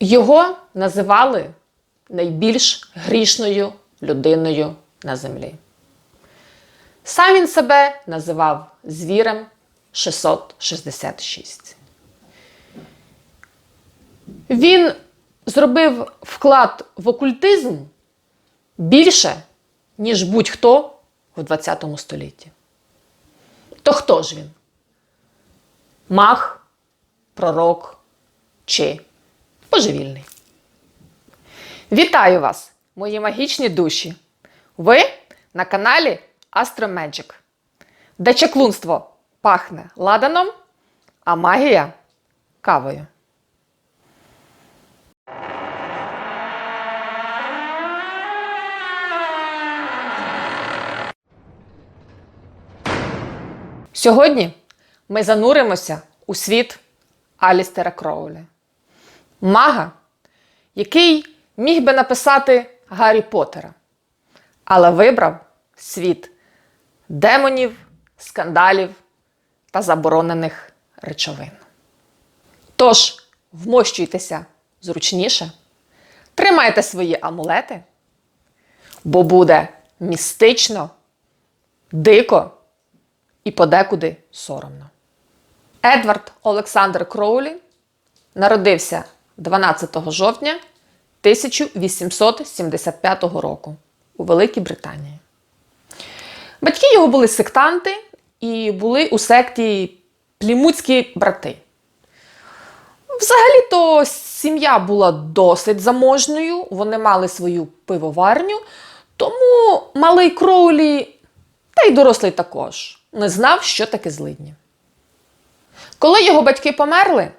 Його називали найбільш грішною людиною на землі. Сам він себе називав звірем 666. Він зробив вклад в окультизм більше, ніж будь-хто в 20 столітті. То хто ж він? Мах, пророк чи божевільний? Вітаю вас, мої магічні душі! Ви на каналі Astro Magic, де чаклунство пахне ладаном, а магія кавою. Сьогодні ми зануримося у світ Алістера Кроулі, мага, який міг би написати Гаррі Поттера, але вибрав світ демонів, скандалів та заборонених речовин. Тож, вмощуйтеся зручніше, тримайте свої амулети, бо буде містично, дико і подекуди соромно. Едвард Олександр Кроулі народився 12 жовтня 1875 року у Великій Британії. Батьки його були сектанти і були у секті Плімутські брати. Взагалі-то сім'я була досить заможною, вони мали свою пивоварню, тому малий Кроулі, та й дорослий також, не знав, що таке злидні. Коли його батьки померли,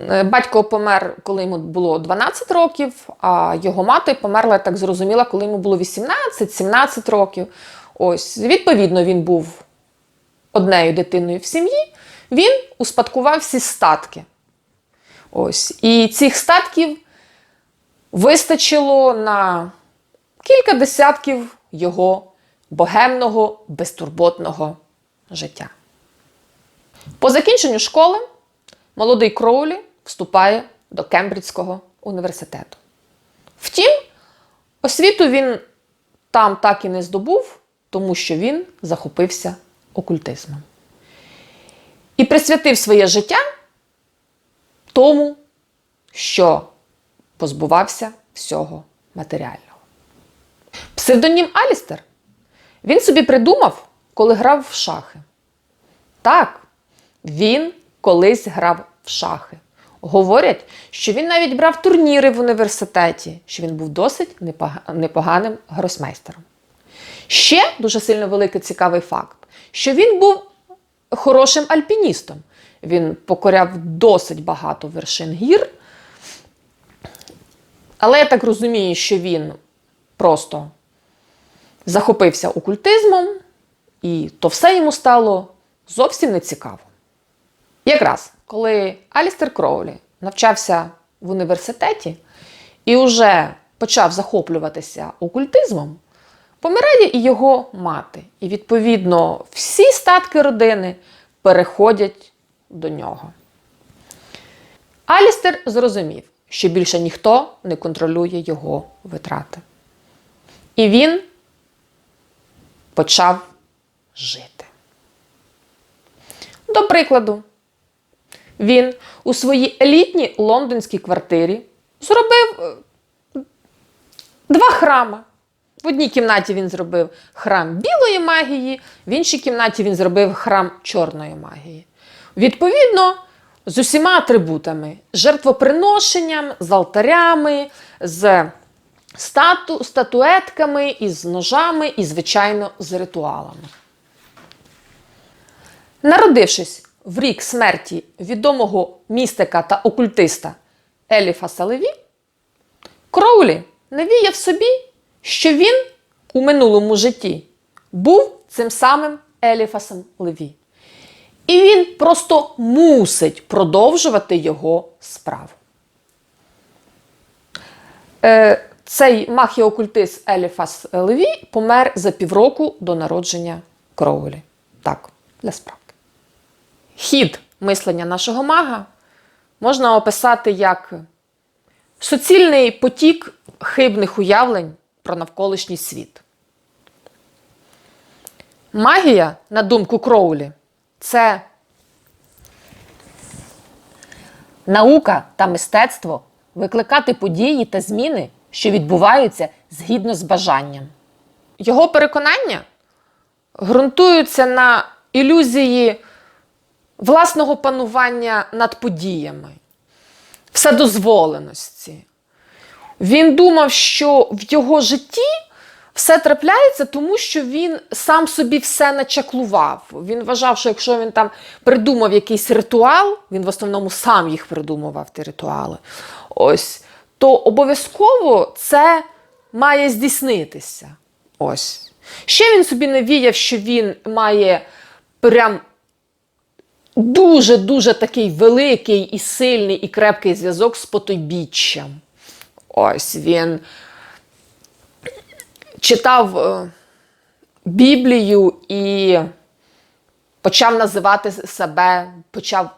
батько помер, коли йому було 12 років, а його мати померла, так зрозуміла, коли йому було 18-17 років. Ось, відповідно, він був однею дитиною в сім'ї, він успадкував всі статки. Ось. І цих статків вистачило на кілька десятків його богемного, безтурботного життя. По закінченню школи молодий Кроулі вступає до Кембриджського університету. Втім, освіту він там так і не здобув, тому що він захопився окультизмом. І присвятив своє життя тому, що позбувався всього матеріального. Псевдонім Алістер він собі придумав, коли грав в шахи. Так, він колись грав в шахи. Говорять, що він навіть брав турніри в університеті, що він був досить непоганим гросмейстером. Ще дуже сильно великий цікавий факт, що він був хорошим альпіністом. Він покоряв досить багато вершин гір. Але я так розумію, що він просто захопився окультизмом, і то все йому стало зовсім не цікаво. Якраз коли Алістер Кроулі навчався в університеті і вже почав захоплюватися окультизмом, помирає і його мати. І, відповідно, всі статки родини переходять до нього. Алістер зрозумів, що більше ніхто не контролює його витрати. І він почав жити. До прикладу, він у своїй елітній лондонській квартирі зробив е, два храми. В одній кімнаті він зробив храм білої магії, в іншій кімнаті він зробив храм чорної магії. Відповідно, з усіма атрибутами: жертвоприношенням, з алтарями, з стату, статуетками, із ножами і, звичайно, з ритуалами. Народившись в рік смерті відомого містика та окультиста Еліфа Салеві, Кроулі навіяв собі, що він у минулому житті був цим самим Еліфасом Леві. І він просто мусить продовжувати його справу. Е, цей махіокультист Еліфас Леві помер за півроку до народження Кроулі. Так, для справки. Хід мислення нашого мага можна описати як суцільний потік хибних уявлень про навколишній світ. Магія, на думку Кроулі, це наука та мистецтво викликати події та зміни, що відбуваються згідно з бажанням. Його переконання ґрунтуються на ілюзії власного панування над подіями, вседозволеності. Він думав, що в його житті все трапляється, тому що він сам собі все начаклував. Він вважав, що якщо він там придумав якийсь ритуал, він в основному сам їх придумував, ті ритуали. Ось, то обов'язково це має здійснитися. Ось. Ще він собі навіяв, що він має прям дуже-дуже такий великий і сильний і крепкий зв'язок з потойбіччям. Ось він читав е, Біблію і почав називати себе, почав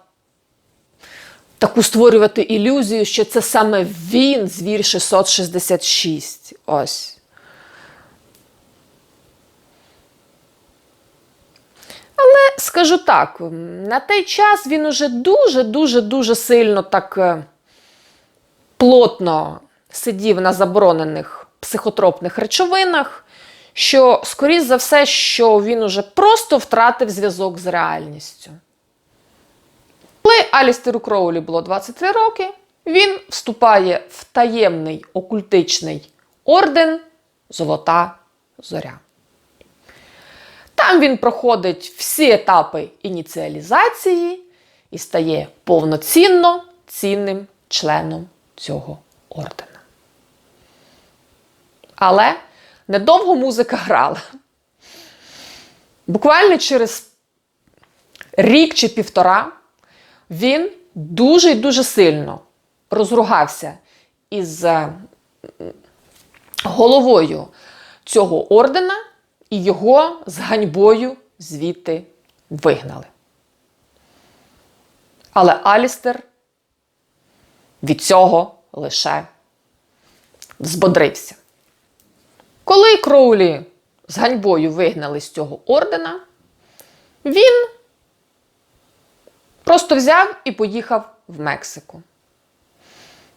таку створювати ілюзію, що це саме він, звір 666. Ось. Але скажу так, на той час він уже дуже-дуже дуже сильно так е, плотно сидів на заборонених психотропних речовинах, що, скоріш за все, що він уже просто втратив зв'язок з реальністю. Коли Алістеру Кроулі було 23 роки, він вступає в таємний окультичний орден Золота Зоря. Там він проходить всі етапи ініціалізації і стає повноцінно цінним членом цього ордена. Але недовго музика грала. Буквально через рік чи півтора він дуже і дуже сильно розругався із е, головою цього ордена, і його з ганьбою звідти вигнали. Але Алістер від цього лише взбодрився. Коли Кроулі з ганьбою вигнали з цього ордена, він просто взяв і поїхав в Мексику,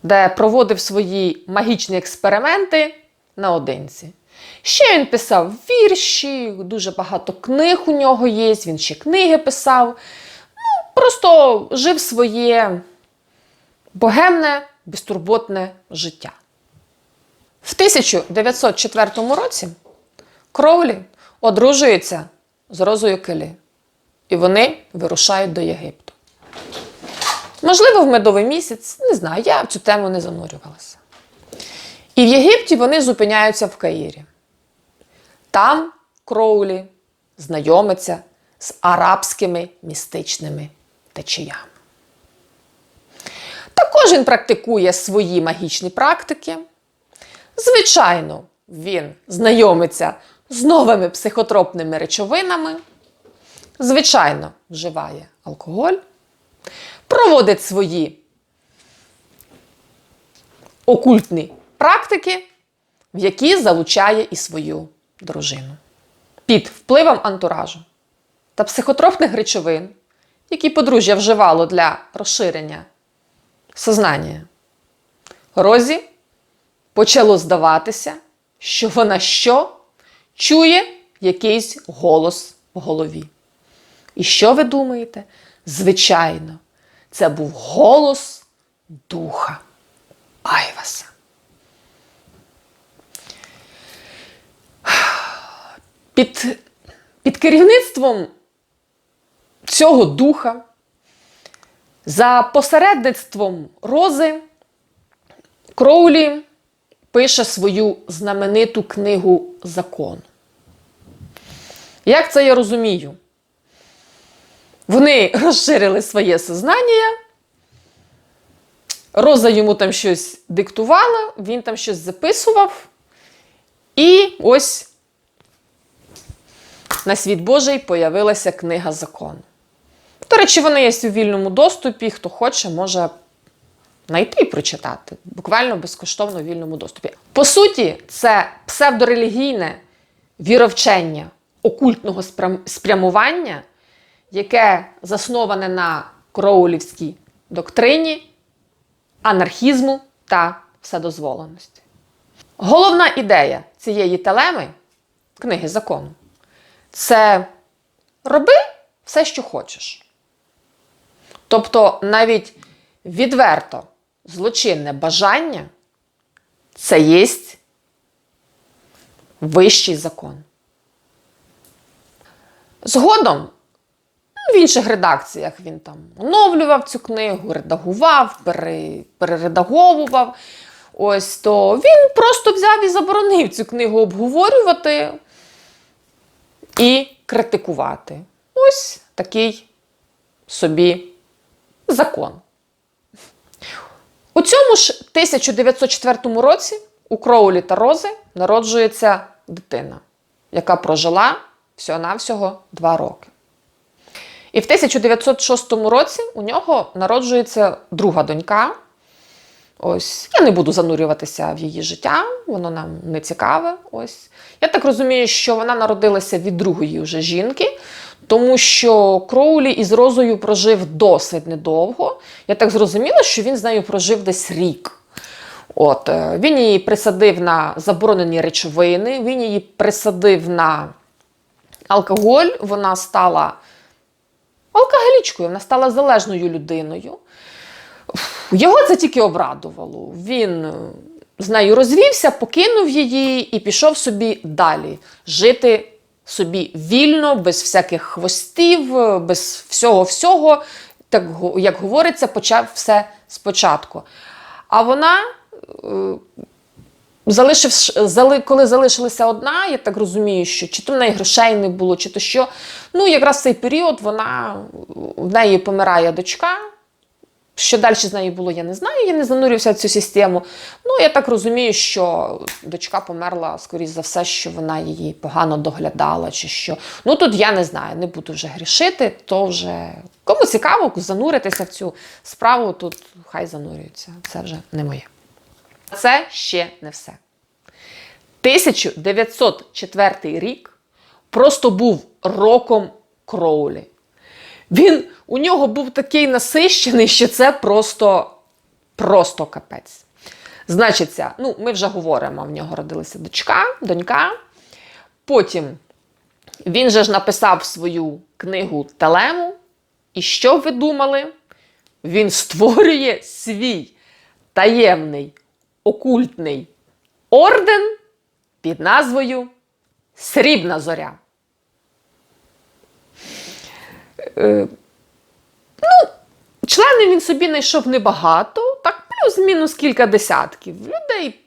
де проводив свої магічні експерименти наодинці. Ще він писав вірші, дуже багато книг у нього є, він ще книги писав. Ну, Просто жив своє богемне, безтурботне життя. В 1904 році Кроулі одружується з Розою Келі, і вони вирушають до Єгипту. Можливо, в медовий місяць, не знаю, я в цю тему не занурювалася. І в Єгипті вони зупиняються в Каїрі. Там Кроулі знайомиться з арабськими містичними течіями. Також він практикує свої магічні практики. Звичайно, він знайомиться з новими психотропними речовинами. Звичайно, вживає алкоголь, проводить свої окультні практики, в які залучає і свою дружину. Під впливом антуражу та психотропних речовин, які подружжя вживало для розширення сознання, Розі почало здаватися, що вона що чує якийсь голос в голові. І що ви думаєте? Звичайно, це був голос духа Айваса. Під, під керівництвом цього духа, за посередництвом Рози, Кроулі пише свою знамениту книгу Закон. Як це я розумію? Вони розширили своє сознання, Роза йому там щось диктувала, він там щось записував. І ось на світ Божий появилася книга закону. До речі, вона є у вільному доступі, хто хоче, може знайти і прочитати, буквально безкоштовно в вільному доступі. По суті, це псевдорелігійне віровчення окультного спрямування, яке засноване на кроулівській доктрині, анархізму та вседозволеності. Головна ідея цієї телеми, книги закону, це роби все, що хочеш. Тобто навіть відверто злочинне бажання це є вищий закон. Згодом ну, в інших редакціях він там оновлював цю книгу, редагував, пере, перередаговував. Ось то він просто взяв і заборонив цю книгу обговорювати і критикувати. Ось такий собі закон. У цьому ж 1904 році у Кроулі та Рози народжується дитина, яка прожила всього-навсього два роки. І в 1906 році у нього народжується друга донька. Ось я не буду занурюватися в її життя, воно нам не цікаве. Ось я так розумію, що вона народилася від другої вже жінки, тому що Кроулі із Розою прожив досить недовго. Я так зрозуміла, що він з нею прожив десь рік. От, е, він її присадив на заборонені речовини, він її присадив на алкоголь, вона стала алкоголічкою, вона стала залежною людиною. Його це тільки обрадувало. Він е, з нею розвівся, покинув її і пішов собі далі жити собі вільно, без всяких хвостів, е, без всього-всього, так як говориться, почав все спочатку. А вона, е, залишивш, зали, коли залишилася одна, я так розумію, що чи то в неї грошей не було, чи то що. Ну, якраз в цей період вона в неї помирає дочка. Що далі з нею було, я не знаю, я не занурювався в цю систему. Ну, я так розумію, що дочка померла, скоріш за все, що вона її погано доглядала, чи що. Ну тут я не знаю, не буду вже грішити, то вже кому цікаво зануритися в цю справу, тут хай занурюються. Це вже не моє. Це ще не все. 1904 рік просто був роком Кроулі. Він у нього був такий насищений, що це просто, просто капець. Значиться, ну, ми вже говоримо, в нього родилася дочка, донька. Потім він же ж написав свою книгу Телему. І що ви думали? Він створює свій таємний окультний орден під назвою Срібна зоря. Е, ну, членів він собі знайшов небагато, так плюс-мінус кілька десятків. Людей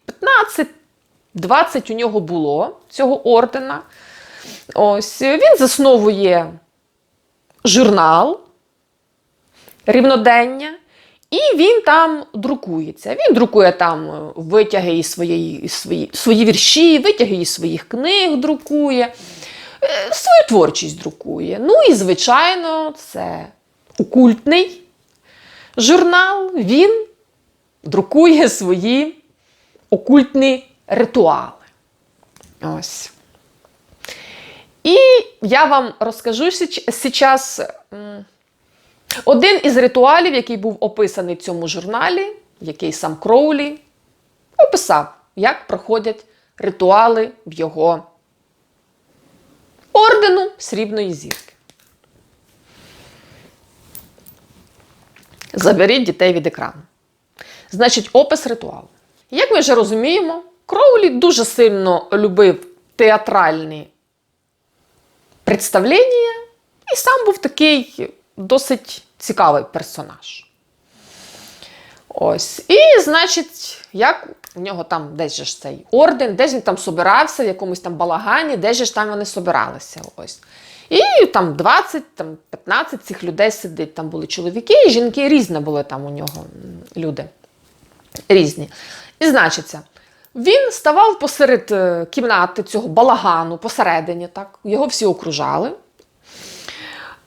15-20 у нього було цього ордена. Ось він засновує журнал рівнодення. І він там друкується. Він друкує там е, витяги із своєї, свої, свої вірші, витяги із своїх книг друкує, свою творчість друкує. Ну і, звичайно, це окультний журнал. Він друкує свої окультні ритуали. Ось. І я вам розкажу зараз. Один із ритуалів, який був описаний в цьому журналі, який сам Кроулі описав, як проходять ритуали в його ордену Срібної зірки. Заберіть дітей від екрану. Значить, опис ритуалу. Як ми вже розуміємо, Кроулі дуже сильно любив театральні представлення, і сам був такий досить цікавий персонаж. Ось. І, значить, як у нього там десь ж цей орден, десь він там собирався, в якомусь там балагані, же ж там вони собиралися. Ось. І там 20, там 15 цих людей сидить. Там були чоловіки і жінки, різні були там у нього люди. Різні. І значиться, він ставав посеред е, кімнати цього балагану, посередині, так, його всі окружали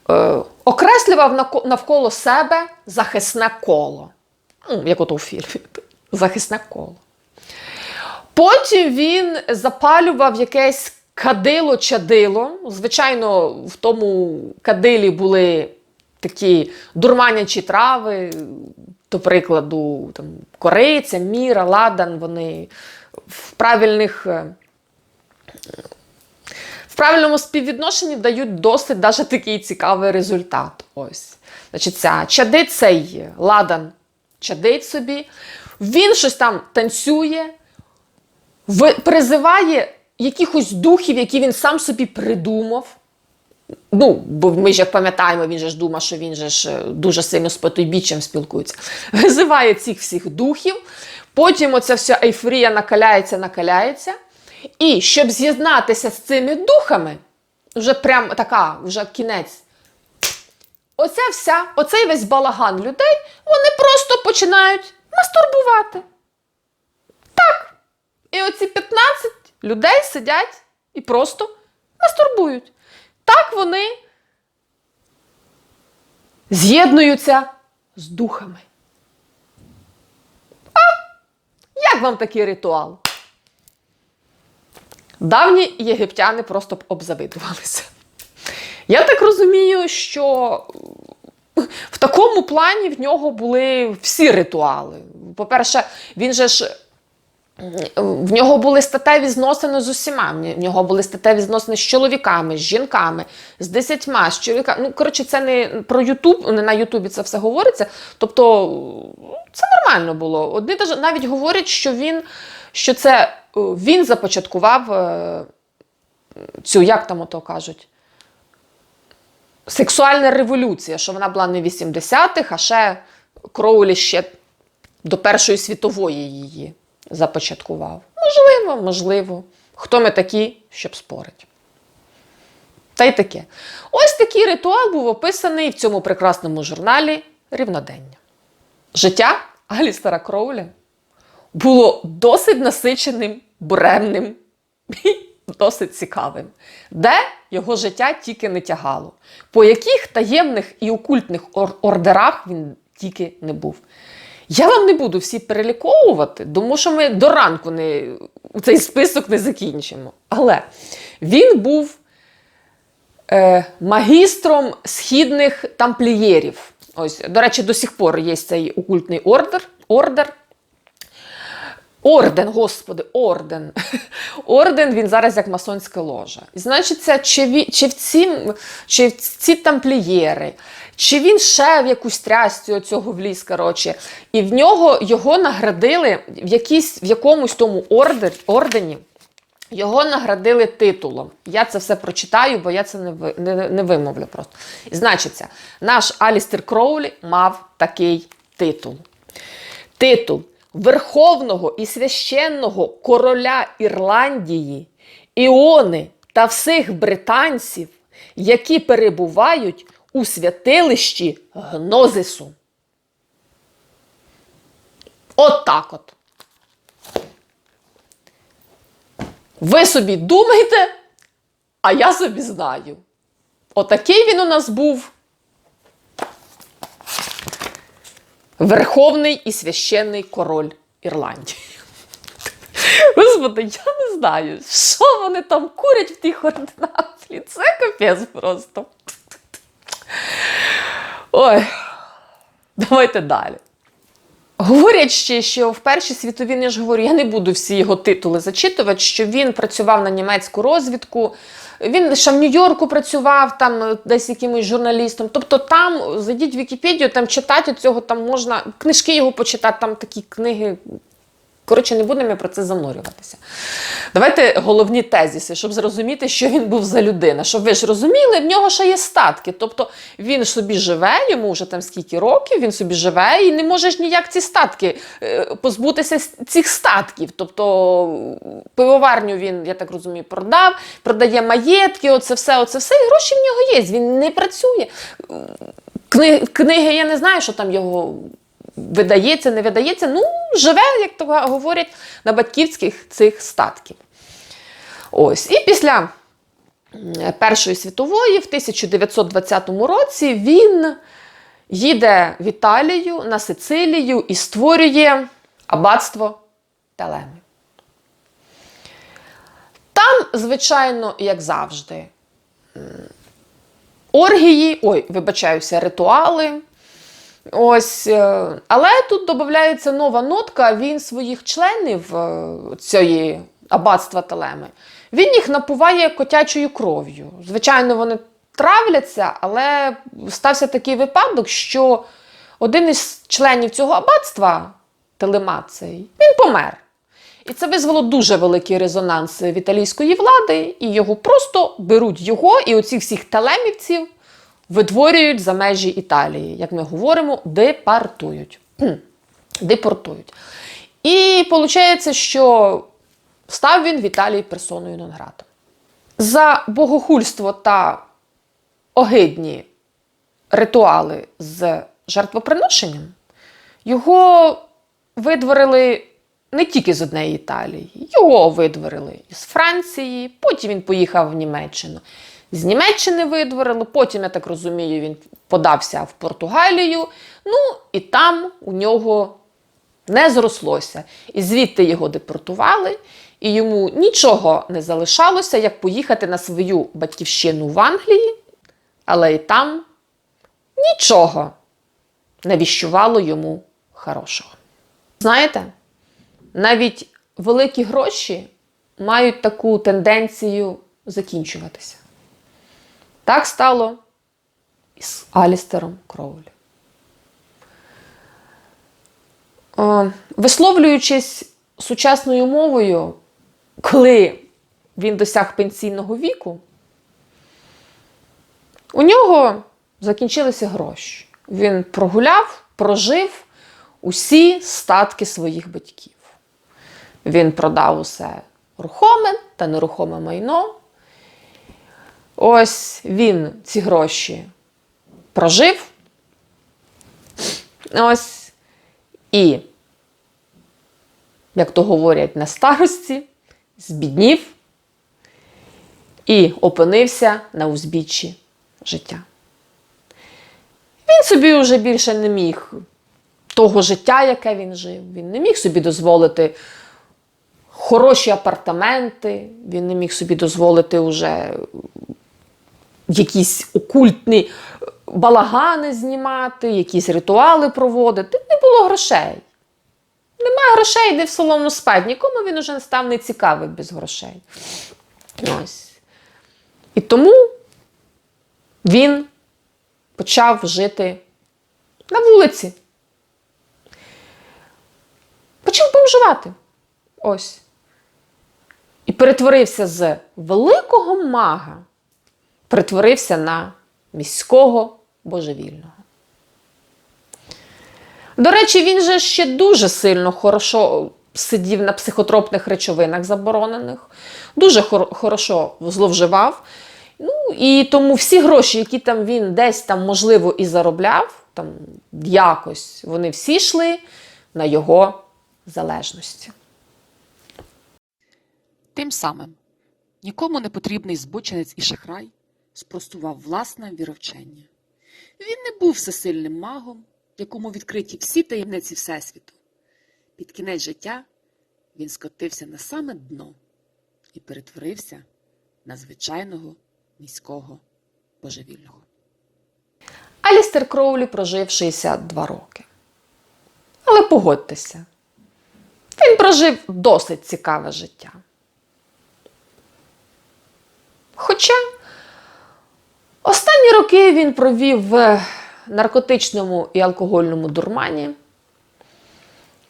е, окреслював навколо себе захисне коло. Ну, як ото у фільмі. Захисне коло. Потім він запалював якесь кадило-чадило. Звичайно, в тому кадилі були такі дурманячі трави, до прикладу, там, кориця, міра, ладан, вони в правильних. е, В правильному співвідношенні дають досить даже такий цікавий результат. Ось. Значить, ця чадить цей ладан чадить собі, він щось там танцює, ви- призиває якихось духів, які він сам собі придумав. Ну, бо ми ж як пам'ятаємо, він же ж думав, що він же ж е, дуже сильно з потойбіччям спілкується. Визиває цих всіх духів, потім оця вся ейфорія накаляється, накаляється. І щоб з'єднатися з цими духами, вже прям така, вже кінець. Оця вся, оцей весь балаган людей, вони просто починають мастурбувати. І оці 15 людей сидять і просто мастурбують. Так вони з'єднуються з духами. А як вам такий ритуал? Давні єгиптяни просто б обзавидувалися. Я так розумію, що в такому плані в нього були всі ритуали. По-перше, він же ж. В нього були статеві зносини з усіма. В нього були статеві зносини з чоловіками, з жінками, з десятьма, з чоловіками. Ну, коротше, це не про Ютуб, не на Ютубі це все говориться. Тобто це нормально було. Одні навіть говорять, що він, що це е, він започаткував е, цю, як там ото кажуть, сексуальна революція, що вона була не 80-х, а ще Кроулі ще до Першої світової її започаткував. Можливо, можливо. Хто ми такі, щоб спорити? Та й таке. Ось такий ритуал був описаний в цьому прекрасному журналі Рівнодення. Життя Алістера Кроулі було досить насиченим, буремним і досить цікавим, де його життя тільки не тягало, по яких таємних і окультних ордерах він тільки не був. Я вам не буду всі переліковувати, тому що ми до ранку не, цей список не закінчимо. Але він був е, магістром східних тамплієрів. Ось, до речі, до сих пор є цей окультний ордер. ордер. Орден, господи, орден. Орден він зараз як масонська ложа. І значить, це чи, чи, в ці, чи в ці тамплієри, чи він ще в якусь трясцю цього вліз, коротше, і в нього його наградили в, якійсь, в якомусь тому ордер, ордені. Його наградили титулом. Я це все прочитаю, бо я це не, не, не вимовлю просто. І значиться, наш Алістер Кроулі мав такий титул. Титул Верховного і священного короля Ірландії, Іони та всіх британців, які перебувають у святилищі Гнозису. От так от. Ви собі думаєте, а я собі знаю. Отакий він у нас був. Верховний і священний король Ірландії. Господи, я не знаю, що вони там курять в тій ординації. Це капець просто. Ой, давайте далі. Говорять ще, що в Першій світовій, я ж говорю, я не буду всі його титули зачитувати, що він працював на німецьку розвідку, він ще в Нью-Йорку працював, там е, десь якимось журналістом. Тобто там, зайдіть в Вікіпедію, там читати цього, там можна, книжки його почитати, там такі книги. Коротше, не будемо про це занурюватися. Давайте головні тезіси, щоб зрозуміти, що він був за людина. Щоб ви ж розуміли, в нього ще є статки. Тобто він собі живе, йому вже там скільки років, він собі живе і не може ж ніяк ці статки е, позбутися цих статків. Тобто пивоварню він, я так розумію, продав, продає маєтки, оце все, оце все, і гроші в нього є. Він не працює. Кни- Книги, я не знаю, що там його видається, не видається. Ну, живе, як то говорять, на батьківських цих статків. Ось. І після Першої світової, в 1920 році, він їде в Італію на Сицилію і створює аббатство Телеми. Там, звичайно, як завжди, оргії, ой, вибачаюся, ритуали. Ось, е, але тут додається нова нотка. Він своїх членів е, цієї аббатства Телеми, він їх напуває котячою кров'ю. Звичайно, вони травляться, але стався такий випадок, що один із членів цього аббатства, Телемацей, він помер. І це визвело дуже великий резонанс в італійської влади, і його просто беруть його і оцих всіх телемівців видворюють за межі Італії. Як ми говоримо, депортують. Депортують. І виходить, що став він в Італії персоною нон-гратом. За богохульство та огидні ритуали з жертвоприношенням його видворили не тільки з однієї Італії, його видворили із Франції, потім він поїхав в Німеччину. З Німеччини видворили, потім, я так розумію, він подався в Португалію. Ну і там у нього не зрослося. І звідти його депортували, і йому нічого не залишалося, як поїхати на свою батьківщину в Англії, але і там нічого не віщувало йому хорошого. Знаєте, навіть великі гроші мають таку тенденцію закінчуватися. Так стало і з Алістером Кроулі. Висловлюючись сучасною мовою, коли він досяг пенсійного віку, у нього закінчилися гроші. Він прогуляв, прожив усі статки своїх батьків. Він продав усе рухоме та нерухоме майно. Ось він ці гроші прожив. Ось. І, як то говорять, на старості, збіднів і опинився на узбіччі життя. Він собі вже більше не міг того життя, яке він жив. Він не міг собі дозволити хороші апартаменти, він не міг собі дозволити вже якісь окультні балагани знімати, якісь ритуали проводити. Не було грошей. Немає грошей, йди в солому спать. Нікому він уже став не цікавий без грошей. Ось. І тому він почав жити на вулиці. Почав бомжувати. Ось. І перетворився з великого мага, перетворився на міського божевільного. До речі, він же ще дуже сильно хорошо сидів на психотропних речовинах заборонених, дуже хор- хорошо зловживав. Ну, і тому всі гроші, які там він десь там, можливо, і заробляв, там якось, вони всі йшли на його залежності. Тим самим нікому не потрібний збочинець і шахрай спростував власне віровчення. Він не був всесильним магом, якому відкриті всі таємниці Всесвіту. Під кінець життя він скотився на саме дно і перетворився на звичайного міського божевільного. Алістер Кроулі прожив 62 роки. Але погодьтеся, він прожив досить цікаве життя. Хоча останні роки він провів в наркотичному і алкогольному дурмані.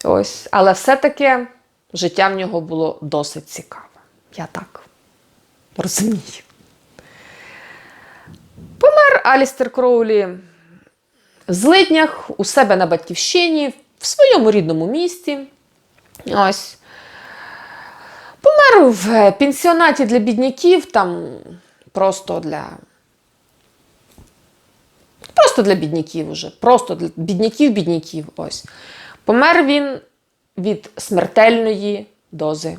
Ось, але все-таки життя в нього було досить цікаве. Я так розумію. Помер Алістер Кроулі в злиднях у себе на батьківщині, в своєму рідному місті. Ось. Помер в пенсіонаті для бідняків, там просто для. Просто для бідняків уже. Просто для бідняків-бідняків. Ось. Помер він від смертельної дози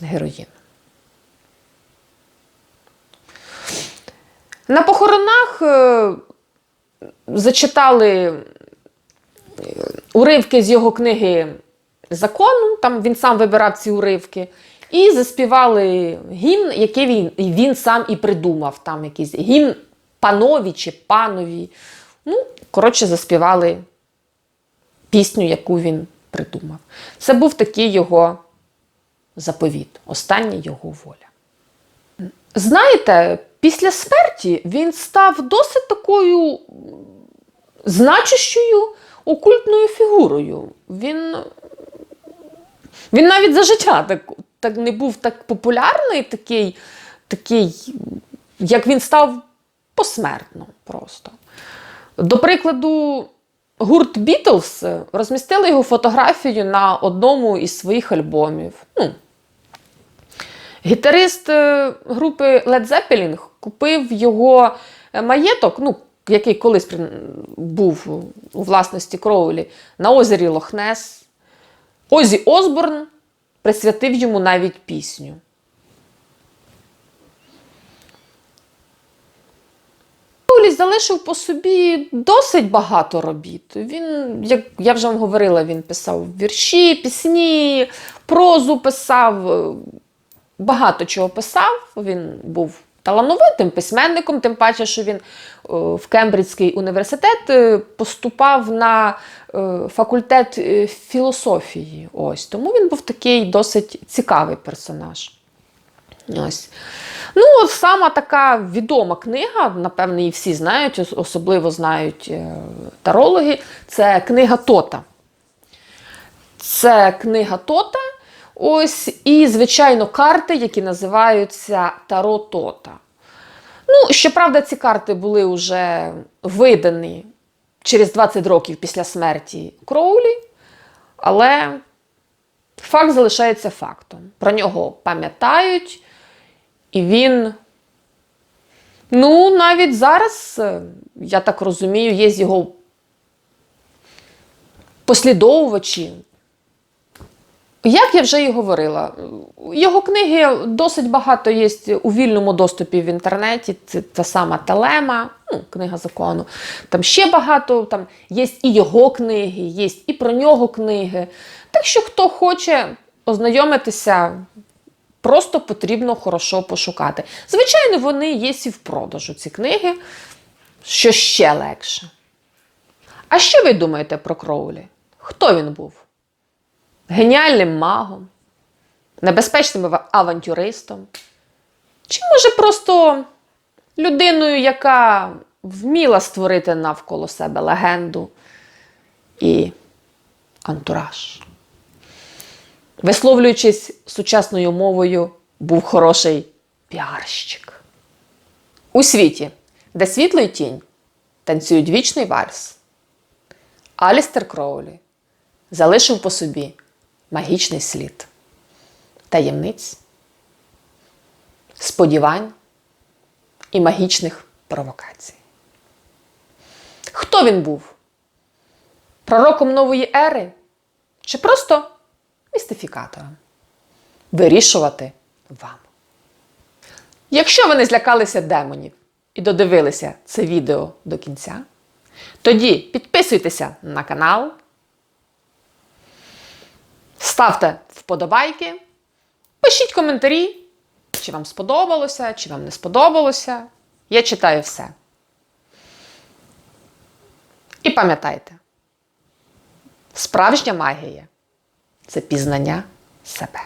героїну. На похоронах е, зачитали е, уривки з його книги закону, там він сам вибирав ці уривки, і заспівали гімн, який він, він сам і придумав. Там якийсь гімн панові чи панові. Ну, коротше, заспівали пісню, яку він придумав. Це був такий його заповіт, остання його воля. Знаєте, після смерті він став досить такою значущою окультною фігурою. Він, він навіть за життя так, так не був так популярний, такий, такий, як він став посмертно просто. До прикладу, гурт Бітлз розмістили його фотографію на одному із своїх альбомів. Ну, Гітарист е, групи Led Zeppelin купив його е, маєток, ну, який колись був у власності Кроулі, на озері Лохнес. Озі Осборн присвятив йому навіть пісню. Кроулі залишив по собі досить багато робіт. Він, як я вже вам говорила, він писав вірші, пісні, прозу писав, е, багато чого писав. Він був талановитим письменником, тим паче, що він е, в Кембриджський університет е, поступав на факультет філософії. Ось. Тому він був такий досить цікавий персонаж. Ось. Ну, сама така відома книга, напевно, її всі знають, особливо знають е, тарологи, це книга Тота. Це книга Тота. Ось, і, звичайно, карти, які називаються Таро Тота. Ну, щоправда, ці карти були вже видані через 20 років після смерті Кроулі, але факт залишається фактом. Про нього пам'ятають, і він. Ну, навіть зараз, е, я так розумію, є його послідовувачі. Як я вже і говорила, його книги досить багато є у вільному доступі в інтернеті. Це та сама Телема, ну, книга закону. Там ще багато, там є і його книги, є і про нього книги. Так що, хто хоче ознайомитися, просто потрібно хорошо пошукати. Звичайно, вони є і в продажу, ці книги, що ще легше. А що ви думаєте про Кроулі? Хто він був? Геніальним магом, небезпечним авантюристом? Чи може просто людиною, яка вміла створити навколо себе легенду і антураж? Висловлюючись сучасною мовою, був хороший піарщик. У світі, де світло і тінь танцюють вічний вальс, Алістер Кроулі залишив по собі магічний слід таємниць, сподівань і магічних провокацій. Хто він був? Пророком нової ери чи просто містифікатором? Вирішувати вам. Якщо ви не злякалися демонів і додивилися це відео до кінця, тоді підписуйтеся на канал, ставте вподобайки, пишіть коментарі, чи вам сподобалося, чи вам не сподобалося. Я читаю все. І пам'ятайте, справжня магія це пізнання себе.